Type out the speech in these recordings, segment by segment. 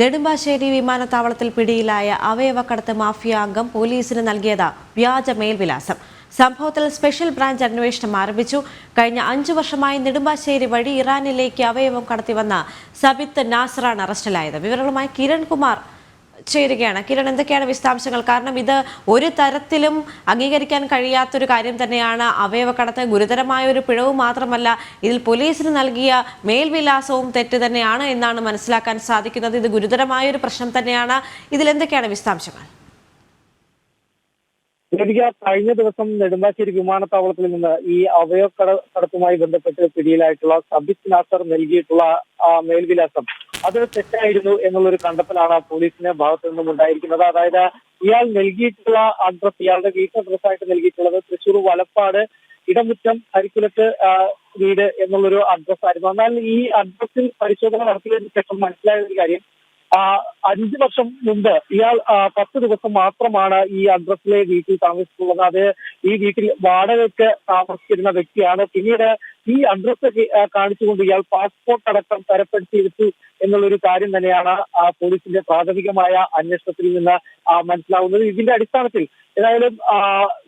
നെടുമ്പാശ്ശേരി വിമാനത്താവളത്തിൽ പിടിയിലായ അവയവക്കടത്ത് മാഫിയ അംഗം പോലീസിന് നൽകിയത് വ്യാജ മേൽവിലാസം സംഭവത്തിൽ സ്പെഷ്യൽ ബ്രാഞ്ച് അന്വേഷണം ആരംഭിച്ചു. കഴിഞ്ഞ അഞ്ചു വർഷമായി നെടുമ്പാശ്ശേരി വഴി ഇറാനിലേക്ക് അവയവം കടത്തിവന്ന സബിത്ത് നാസറാണ് അറസ്റ്റിലായത്. വിവരങ്ങളുമായി കിരൺ കുമാർ ചേരുകയാണ്. കിരൺ എന്തൊക്കെയാണ് വിശദാംശങ്ങൾ? കാരണം ഇത് ഒരു തരത്തിലും അംഗീകരിക്കാൻ കഴിയാത്തൊരു കാര്യം തന്നെയാണ് അവയവക്കടത്ത്. ഗുരുതരമായ ഒരു പിഴവ് മാത്രമല്ല ഇതിൽ പോലീസിന് നൽകിയ മേൽവിലാസവും തെറ്റ് തന്നെയാണ് എന്നാണ് മനസ്സിലാക്കാൻ സാധിക്കുന്നത്. ഇത് ഗുരുതരമായ ഒരു പ്രശ്നം തന്നെയാണ്. ഇതിൽ എന്തൊക്കെയാണ് വിശദാംശങ്ങൾ? കഴിഞ്ഞ ദിവസം നെടുമ്പാശ്ശേരി വിമാനത്താവളത്തിൽ നിന്ന് ഈ അവയവ കട കടത്തുമായി ബന്ധപ്പെട്ട് പിടിയിലായിട്ടുള്ള സബിത് നാസർ നൽകിയിട്ടുള്ള മേൽവിലാസം അത് തെറ്റായിരുന്നു എന്നുള്ളൊരു കണ്ടെത്തലാണ് പോലീസിന്റെ ഭാഗത്തു നിന്നും ഉണ്ടായിരിക്കുന്നത്. അതായത് ഇയാൾ നൽകിയിട്ടുള്ള അഡ്രസ് ഇയാളുടെ വീട്ട് അഡ്രസ് ആയിട്ട് നൽകിയിട്ടുള്ളത് തൃശൂർ വലപ്പാട് ഇടമുറ്റം അരിക്കുലത്ത് വീട് എന്നുള്ളൊരു അഡ്രസ് ആയിരുന്നു. എന്നാൽ ഈ അഡ്രസ്സിൽ പരിശോധന നടത്തിയതിനു ശേഷം മനസ്സിലായ ഒരു കാര്യം അഞ്ച് വർഷം മുമ്പ് ഇയാൾ പത്ത് ദിവസം മാത്രമാണ് ഈ അഡ്രസ്സിലെ വീട്ടിൽ താമസിച്ചിട്ടുള്ളത്. അത് ഈ വീട്ടിൽ വാടകയ്ക്ക് താമസിച്ചിരുന്ന വ്യക്തിയാണ്. പിന്നീട് ഈ അഡ്രസ്സ് കാണിച്ചുകൊണ്ട് ഇയാൾ പാസ്പോർട്ട് അടക്കം തരപ്പെടുത്തിയെടുത്തു എന്നുള്ളൊരു കാര്യം തന്നെയാണ് ആ, പോലീസിന്റെ പ്രാഥമികമായ അന്വേഷണത്തിൽ നിന്ന് മനസ്സിലാവുന്നത്. ഇതിന്റെ അടിസ്ഥാനത്തിൽ ഏതായാലും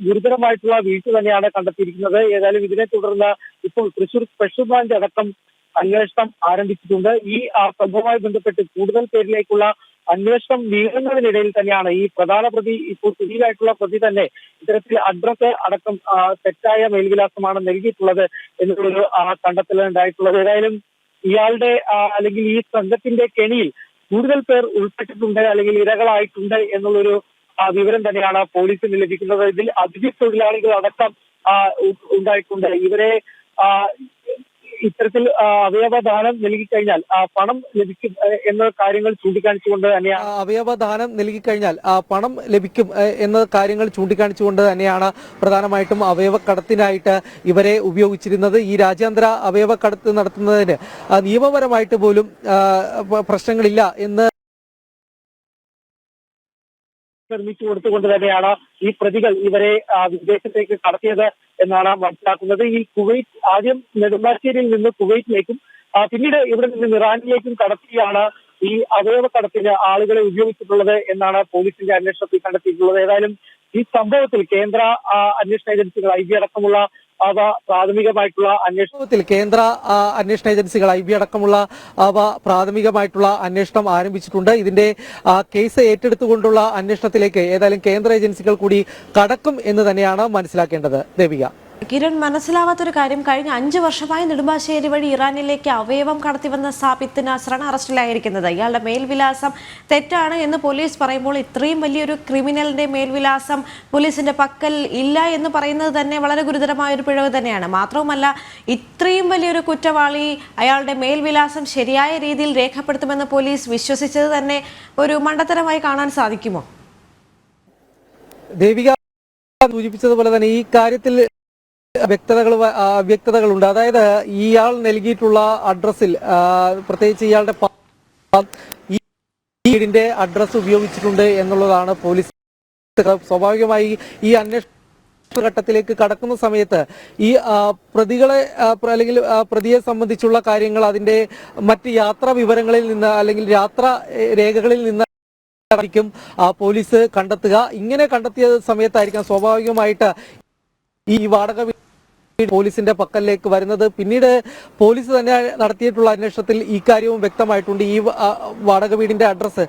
ഗുരുതരമായിട്ടുള്ള വീഴ്ച തന്നെയാണ് കണ്ടെത്തിയിരിക്കുന്നത്. ഏതായാലും ഇതിനെ തുടർന്ന് ഇപ്പോൾ തൃശൂർ സ്പെഷ്യൽ ബ്രാഞ്ച് അടക്കം അന്വേഷണം ആരംഭിച്ചിട്ടുണ്ട്. ഈ സംഭവവുമായി ബന്ധപ്പെട്ട് കൂടുതൽ പേരിലേക്കുള്ള അന്വേഷണം നീങ്ങുന്നതിനിടയിൽ തന്നെയാണ് ഈ പ്രധാന പ്രതി ഇപ്പോൾ പിടിയിലായിട്ടുള്ള പ്രതി തന്നെ ഇത്തരത്തിൽ അഡ്രസ് അടക്കം തെറ്റായ മേൽവിലാസമാണ് നൽകിയിട്ടുള്ളത് എന്നുള്ളൊരു കണ്ടെത്തലുണ്ടായിട്ടുള്ളത്. ഏതായാലും ഇയാളുടെ അല്ലെങ്കിൽ ഈ സംഘത്തിന്റെ കെണിയിൽ കൂടുതൽ പേർ ഉൾപ്പെട്ടിട്ടുണ്ട് അല്ലെങ്കിൽ ഇരകളായിട്ടുണ്ട് എന്നുള്ളൊരു വിവരം തന്നെയാണ് പോലീസിന് ലഭിക്കുന്നത്. ഇതിൽ അതിഥി തൊഴിലാളികൾ അടക്കം ഉണ്ടായിട്ടുണ്ട്. ഇവരെ ഇത്തരത്തിൽ അവയവദാനം നൽകിക്കഴിഞ്ഞാൽ പണം ലഭിക്കും എന്ന കാര്യങ്ങൾ ചൂണ്ടിക്കാണിച്ചുകൊണ്ട് തന്നെയാണ്. അവയവദാനം നൽകിക്കഴിഞ്ഞാൽ പണം ലഭിക്കും എന്ന കാര്യങ്ങൾ ചൂണ്ടിക്കാണിച്ചുകൊണ്ട് തന്നെയാണ് പ്രധാനമായിട്ടും അവയവക്കടത്തിനായിട്ട് ഇവരെ ഉപയോഗിച്ചിരുന്നത്. ഈ രാജ്യാന്തര അവയവക്കടത്ത് നടത്തുന്നതിന് ആ, നിയമപരമായിട്ട് പോലും പ്രശ്നങ്ങളില്ല എന്ന് നിർമ്മിച്ചു കൊടുത്തുകൊണ്ട് തന്നെയാണ് ഈ പ്രതികൾ ഇവരെ വിദേശത്തേക്ക് കടത്തിയത് എന്നാണ് മനസ്സിലാക്കുന്നത്. ഈ കുവൈറ്റ് ആദ്യം നെടുമ്പാശ്ശേരിയിൽ നിന്ന് കുവൈറ്റിലേക്കും പിന്നീട് ഇവിടെ നിന്ന് ഇറാനിലേക്കും കടത്തിയാണ് ഈ അവയവ കടത്തിന് ആളുകളെ ഉപയോഗിച്ചിട്ടുള്ളത് എന്നാണ് പോലീസിന്റെ അന്വേഷണത്തിൽ കണ്ടെത്തിയിട്ടുള്ളത്. ഏതായാലും ഈ സംഭവത്തിൽ കേന്ദ്ര അന്വേഷണ ഏജൻസികൾ ഐ ബി അടക്കമുള്ള അവ പ്രാഥമികമായിട്ടുള്ള അന്വേഷണത്തിൽ കേന്ദ്ര അന്വേഷണ ഏജൻസികൾ ഐ ബി അടക്കമുള്ള അവ പ്രാഥമികമായിട്ടുള്ള അന്വേഷണം ആരംഭിച്ചിട്ടുണ്ട്. ഇതിന്റെ കേസ് ഏറ്റെടുത്തുകൊണ്ടുള്ള അന്വേഷണത്തിലേക്ക് ഏതായാലും കേന്ദ്ര ഏജൻസികൾ കൂടി കടക്കും എന്ന് തന്നെയാണ് മനസ്സിലാക്കേണ്ടത്. ദേവിക. കിരൺ മനസ്സിലാവാത്തൊരു കാര്യം. കഴിഞ്ഞ അഞ്ചു വർഷമായി നെടുമ്പാശ്ശേരി വഴി ഇറാനിലേക്ക് അവയവം കടത്തിവന്ന സാബിത്ത് നാസറാണ് അറസ്റ്റിലായിരിക്കുന്നത്. ഇയാളുടെ മേൽവിലാസം തെറ്റാണ് എന്ന് പോലീസ് പറയുമ്പോൾ ഇത്രയും വലിയൊരു ക്രിമിനലിന്റെ മേൽവിലാസം പോലീസിന്റെ പക്കൽ ഇല്ല എന്ന് പറയുന്നത് തന്നെ വളരെ ഗുരുതരമായ ഒരു പിഴവ് തന്നെയാണ്. മാത്രവുമല്ല ഇത്രയും വലിയൊരു കുറ്റവാളി അയാളുടെ മേൽവിലാസം ശരിയായ രീതിയിൽ രേഖപ്പെടുത്തുമെന്ന് പോലീസ് വിശ്വസിച്ചത് തന്നെ ഒരു മണ്ടത്തരമായി കാണാൻ സാധിക്കുമോ? ദേവിക സൂചിപ്പിച്ചതുപോലെ തന്നെ ഈ കാര്യത്തിൽ വ്യക്തതകൾ വ്യക്തതകളുണ്ട്. അതായത് ഇയാൾ നൽകിയിട്ടുള്ള അഡ്രസ്സിൽ പ്രത്യേകിച്ച് ഇയാളുടെ ഈ വീടിന്റെ അഡ്രസ്സ് ഉപയോഗിച്ചിട്ടുണ്ട് എന്നുള്ളതാണ് പോലീസ് സ്വാഭാവികമായി ഈ അന്വേഷണ ഘട്ടത്തിലേക്ക് കടക്കുന്ന സമയത്ത് ഈ പ്രതികളെ അല്ലെങ്കിൽ പ്രതിയെ സംബന്ധിച്ചുള്ള കാര്യങ്ങൾ അതിന്റെ മറ്റ് യാത്രാ വിവരങ്ങളിൽ നിന്ന് അല്ലെങ്കിൽ യാത്രാ രേഖകളിൽ നിന്ന് ായിരിക്കും പോലീസ് കണ്ടെത്തുക. ഇങ്ങനെ കണ്ടെത്തിയ സമയത്തായിരിക്കാം സ്വാഭാവികമായിട്ട് ഈ വാടക വീട് പോലീസിന്റെ പക്കലിലേക്ക് വരുന്നത്. പിന്നീട് പോലീസ് തന്നെ നടത്തിയിട്ടുള്ള അന്വേഷണത്തിൽ ഈ കാര്യവും വ്യക്തമായിട്ടുണ്ട്. ഈ വാടക വീടിന്റെ അഡ്രസ്സ്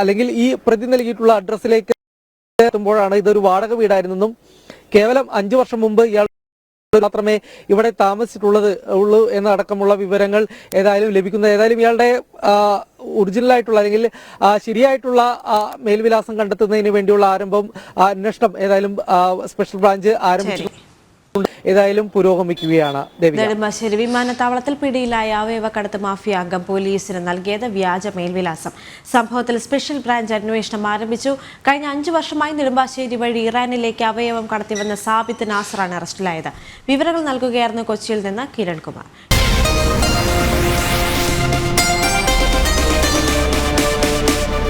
അല്ലെങ്കിൽ ഈ പ്രതി നൽകിയിട്ടുള്ള അഡ്രസ്സിലേക്ക് എത്തുമ്പോഴാണ് ഇതൊരു വാടക വീടായിരുന്നെന്നും കേവലം അഞ്ചു വർഷം മുമ്പ് ഇയാൾ മാത്രമേ ഇവിടെ താമസിച്ചിട്ടുള്ളത് ഉള്ളൂ എന്നടക്കമുള്ള വിവരങ്ങൾ ഏതായാലും ലഭിക്കുന്നത് ഏതായാലും ഇയാളുടെ ഒറിജിനൽ ആയിട്ടുള്ള അല്ലെങ്കിൽ ശരിയായിട്ടുള്ള മേൽവിലാസം കണ്ടെത്തുന്നതിന് വേണ്ടിയുള്ള ആരംഭം അന്വേഷണം ഏതായാലും സ്പെഷ്യൽ ബ്രാഞ്ച് ആരംഭിച്ചു. ഏതായാലും പുരോഗമിക്കുകയാണ് നെടുമ്പാശ്ശേരി വിമാനത്താവളത്തിൽ പിടിയിലായ അവയവക്കടത്ത് മാഫിയ അംഗം പോലീസിന് നൽകിയത് വ്യാജ മേൽവിലാസം. സംഭവത്തിൽ സ്പെഷ്യൽ ബ്രാഞ്ച് അന്വേഷണം ആരംഭിച്ചു. കഴിഞ്ഞ അഞ്ചു വർഷമായി നെടുമ്പാശ്ശേരി വഴി ഇറാനിലേക്ക് അവയവം കടത്തിവന്ന സാബിത്ത് നാസറാണ് അറസ്റ്റിലായത്. വിവരങ്ങൾ നൽകുകയായിരുന്നു കൊച്ചിയിൽ നിന്ന് കിരൺ കുമാർ